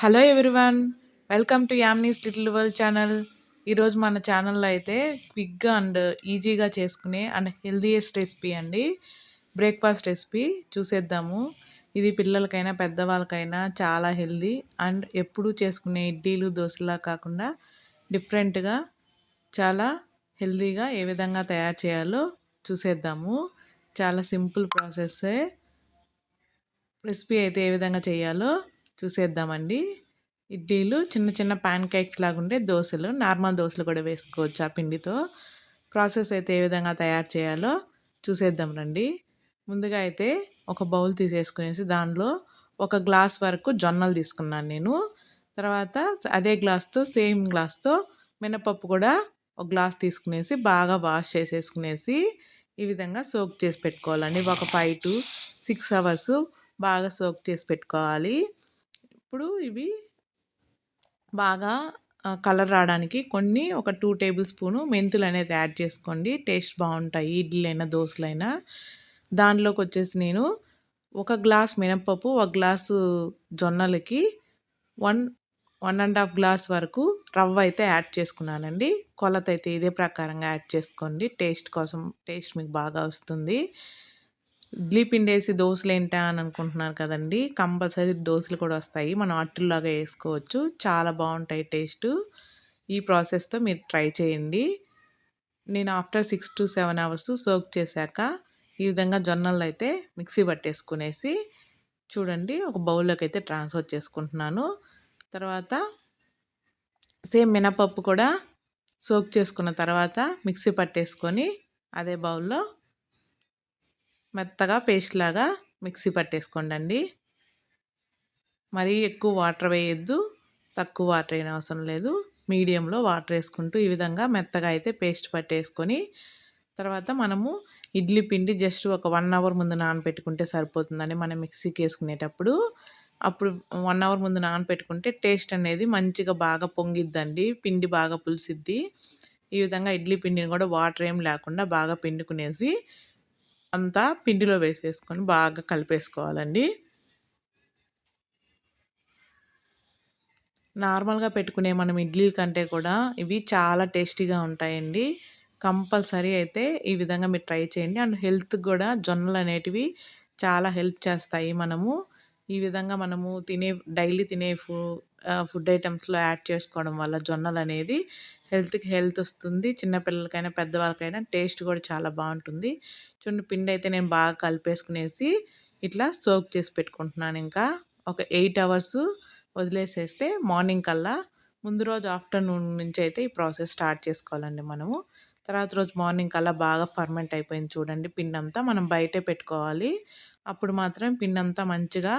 Hello everyone welcome to యామ్నీస్ little world channel ఈరోజు మన ఛానల్లో అయితే క్విక్గా అండ్ ఈజీగా చేసుకునే అండ్ హెల్దీయెస్ట్ రెసిపీ అండి. బ్రేక్ఫాస్ట్ రెసిపీ చూసేద్దాము. ఇది పిల్లలకైనా పెద్దవాళ్ళకైనా చాలా హెల్దీ అండ్ ఎప్పుడూ చేసుకునే ఇడ్లీలు దోశలా కాకుండా డిఫరెంట్గా చాలా హెల్దీగా ఏ విధంగా తయారు చేయాలో చూసేద్దాము. చాలా సింపుల్ ప్రాసెస్సే రెసిపీ అయితే ఏ విధంగా చేయాలో చూసేద్దామండి. ఇడ్లీలు చిన్న చిన్న ప్యాన్ కేక్స్ లాగుండే దోశలు నార్మల్ దోశలు కూడా వేసుకోవచ్చు ఆ పిండితో. ప్రాసెస్ అయితే ఏ విధంగా తయారు చేయాలో చూసేద్దాం రండి. ముందుగా అయితే ఒక బౌల్ తీసేసుకునేసి దానిలో ఒక గ్లాస్ వరకు జొన్నలు తీసుకున్నాను నేను. తర్వాత అదే గ్లాస్తో సేమ్ గ్లాస్తో మినపప్పు కూడా ఒక గ్లాస్ తీసుకునేసి బాగా వాష్ చేసేసుకునేసి ఈ విధంగా సోక్ చేసి పెట్టుకోవాలండి. ఒక ఫైవ్ టు సిక్స్ అవర్స్ బాగా సోక్ చేసి పెట్టుకోవాలి. ఇప్పుడు ఇవి బాగా కలర్ రావడానికి కొన్ని ఒక టూ టేబుల్ స్పూను మెంతులు అనేది యాడ్ చేసుకోండి. టేస్ట్ బాగుంటాయి ఇడ్లీలైనా దోశలైనా. దానిలోకి వచ్చేసి నేను ఒక గ్లాస్ మినపప్పు ఒక glass జొన్నలకి one one and half glass వరకు రవ్వ అయితే యాడ్ చేసుకున్నానండి. కొలత అయితే ఇదే ప్రకారంగా యాడ్ చేసుకోండి. టేస్ట్ కోసం టేస్ట్ మీకు బాగా వస్తుంది. ఇడ్లీ పిండి వేసి దోశలు ఏంటా అని అనుకుంటున్నారు కదండి. కంపల్సరీ దోశలు కూడా వస్తాయి. మనం అట్టులాగా వేసుకోవచ్చు. చాలా బాగుంటాయి టేస్ట్. ఈ ప్రాసెస్తో మీరు ట్రై చేయండి. నేను after six to seven hours soak చేశాక ఈ విధంగా జొన్నలు అయితే మిక్సీ పట్టేసుకునేసి చూడండి. ఒక బౌల్లోకి అయితే ట్రాన్స్ఫర్ చేసుకుంటున్నాను. తర్వాత సేమ్ మినపప్పు కూడా సోక్ చేసుకున్న తర్వాత మిక్సీ పట్టేసుకొని అదే బౌల్లో మెత్తగా పేస్ట్ లాగా మిక్సీ పట్టేసుకోండి మరీ ఎక్కువ వాటర్ వేయద్దు తక్కువ వాటర్ అయిన అవసరం లేదు. మీడియంలో వాటర్ వేసుకుంటూ ఈ విధంగా మెత్తగా అయితే పేస్ట్ పట్టేసుకొని తర్వాత మనము ఇడ్లీ పిండి జస్ట్ ఒక వన్ అవర్ ముందు నానబెట్టుకుంటే సరిపోతుందని మనం మిక్సీకి వేసుకునేటప్పుడు. అప్పుడు వన్ అవర్ ముందు నానబెట్టుకుంటే టేస్ట్ అనేది మంచిగా బాగా పొంగిద్దండి పిండి బాగా పులిసిద్ది. ఈ విధంగా ఇడ్లీ పిండిని కూడా వాటర్ ఏం లేకుండా బాగా పిండుకునేసి అంతా పిండిలో వేసేసుకొని బాగా కలిపేసుకోవాలండి. నార్మల్గా పెట్టుకునే మనం ఇడ్లీ కంటే కూడా ఇవి చాలా టేస్టీగా ఉంటాయండి. కంపల్సరీ అయితే ఈ విధంగా మీరు ట్రై చేయండి. అండ్ హెల్త్కి కూడా జొన్నలు అనేటివి చాలా హెల్ప్ చేస్తాయి మనము. ఈ విధంగా మనము తినే డైలీ తినే ఫుడ్ ఫుడ్ ఐటమ్స్లో యాడ్ చేసుకోవడం వల్ల జొన్నలు అనేది హెల్త్కి హెల్త్ వస్తుంది. చిన్నపిల్లలకైనా పెద్దవాళ్ళకైనా టేస్ట్ కూడా చాలా బాగుంటుంది. చూడండి పిండి అయితే నేను బాగా కలిపేసుకునేసి ఇట్లా సోక్ చేసి పెట్టుకుంటున్నాను ఇంకా. ఒక ఎయిట్ అవర్స్ వదిలేసేస్తే మార్నింగ్ కల్లా ముందు రోజు ఆఫ్టర్నూన్ నుంచి అయితే ఈ ప్రాసెస్ స్టార్ట్ చేసుకోవాలండి మనము. తర్వాత రోజు మార్నింగ్ కల్లా బాగా ఫర్మెంట్ అయిపోయింది చూడండి పిండి అంతా మనం బయటే పెట్టుకోవాలి. అప్పుడు మాత్రం పిండి అంతా మంచిగా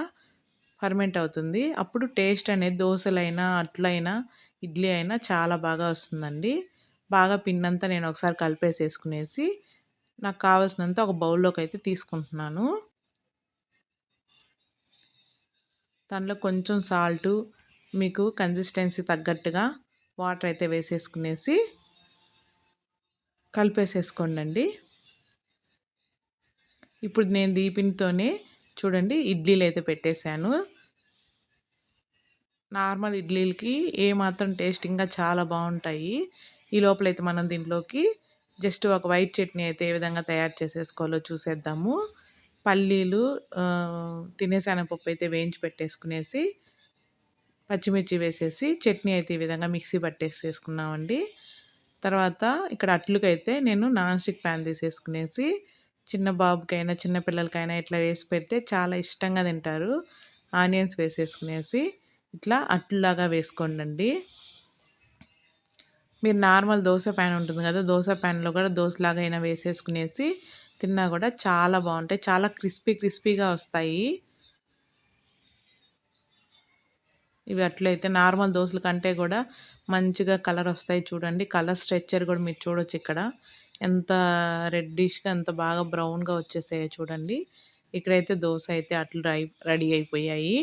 ఫర్మెంట్ అవుతుంది. అప్పుడు టేస్ట్ అనేది దోశలైనా అట్లయినా ఇడ్లీ అయినా చాలా బాగా వస్తుందండి. బాగా పిండంతా నేను ఒకసారి కలిపేసేసుకునేసి నాకు కావాల్సినంత ఒక బౌల్లోకి అయితే తీసుకుంటున్నాను. దానిలో కొంచెం సాల్టు మీకు కన్సిస్టెన్సీ తగ్గట్టుగా వాటర్ అయితే వేసేసుకునేసి కలిపేసేసుకోండి ఇప్పుడు నేను దీపినితోనే చూడండి ఇడ్లీలు అయితే పెట్టేశాను. నార్మల్ ఇడ్లీలకి ఏమాత్రం టేస్టింగ్గా చాలా బాగుంటాయి. ఈ లోపలైతే మనం దీంట్లోకి జస్ట్ ఒక వైట్ చట్నీ అయితే ఏ విధంగా తయారు చేసేసుకోవాలో చూసేద్దాము. పల్లీలు తినేసానపప్పు అయితే వేయించి పెట్టేసుకునేసి పచ్చిమిర్చి వేసేసి చట్నీ అయితే ఈ విధంగా మిక్సీ పట్టేసేసుకున్నామండి. తర్వాత ఇక్కడ అట్లుకైతే నేను నాన్ స్టిక్ ప్యాన్ తీసేసుకునేసి చిన్న బాబుకైనా చిన్న పిల్లలకైనా ఇట్లా వేసి పెడితే చాలా ఇష్టంగా తింటారు. ఆనియన్స్ వేసేసుకునేసి ఇట్లా అట్లులాగా వేసుకోండి మీరు నార్మల్ దోశ ప్యాన్ ఉంటుంది కదా దోశ ప్యాన్లో కూడా దోశలాగా అయినా వేసేసుకునేసి తిన్నా కూడా చాలా బాగుంటాయి. చాలా క్రిస్పీ క్రిస్పీగా వస్తాయి. ఇవి అట్లయితే నార్మల్ దోశల కంటే కూడా మంచిగా కలర్ వస్తాయి చూడండి. కలర్ స్ట్రెచ్చర్ కూడా మీరు చూడొచ్చు ఇక్కడ. ఎంత రెడ్డిష్గా ఎంత బాగా బ్రౌన్గా వచ్చేసాయో చూడండి. ఇక్కడైతే దోశ అయితే అట్లు రెడీ అయిపోయాయి.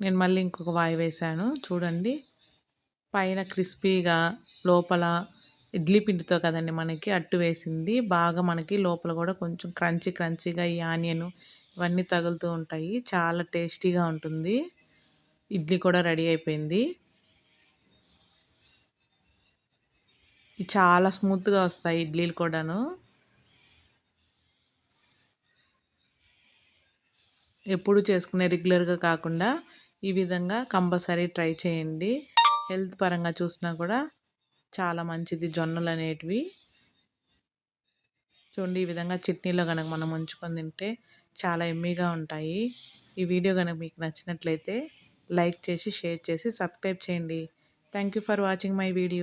నేను మళ్ళీ ఇంకొక వాయి వేసాను చూడండి. పైన క్రిస్పీగా లోపల ఇడ్లీ పిండితో కదండి మనకి అట్టు వేసింది. బాగా మనకి లోపల కూడా కొంచెం క్రంచీ క్రంచీగా ఈ ఆనియన్ ఇవన్నీ తగులుతూ ఉంటాయి. చాలా టేస్టీగా ఉంటుంది. ఇడ్లీ కూడా రెడీ అయిపోయింది. చాలా స్మూత్గా వస్తాయి ఇడ్లీలు కూడాను. ఎప్పుడు చేసుకునే రెగ్యులర్గా కాకుండా ఈ విధంగా కంపల్సరీ ట్రై చేయండి. హెల్త్ పరంగా చూసినా కూడా చాలా మంచిది జొన్నలు అనేటివి చూడండి ఈ విధంగా చట్నీలో కనుక మనం ఉంచుకొని తింటే చాలా ఎమ్మీగా ఉంటాయి. ఈ వీడియో కనుక మీకు నచ్చినట్లయితే లైక్ చేసి షేర్ చేసి సబ్స్క్రైబ్ చేయండి. Thank you for watching my video.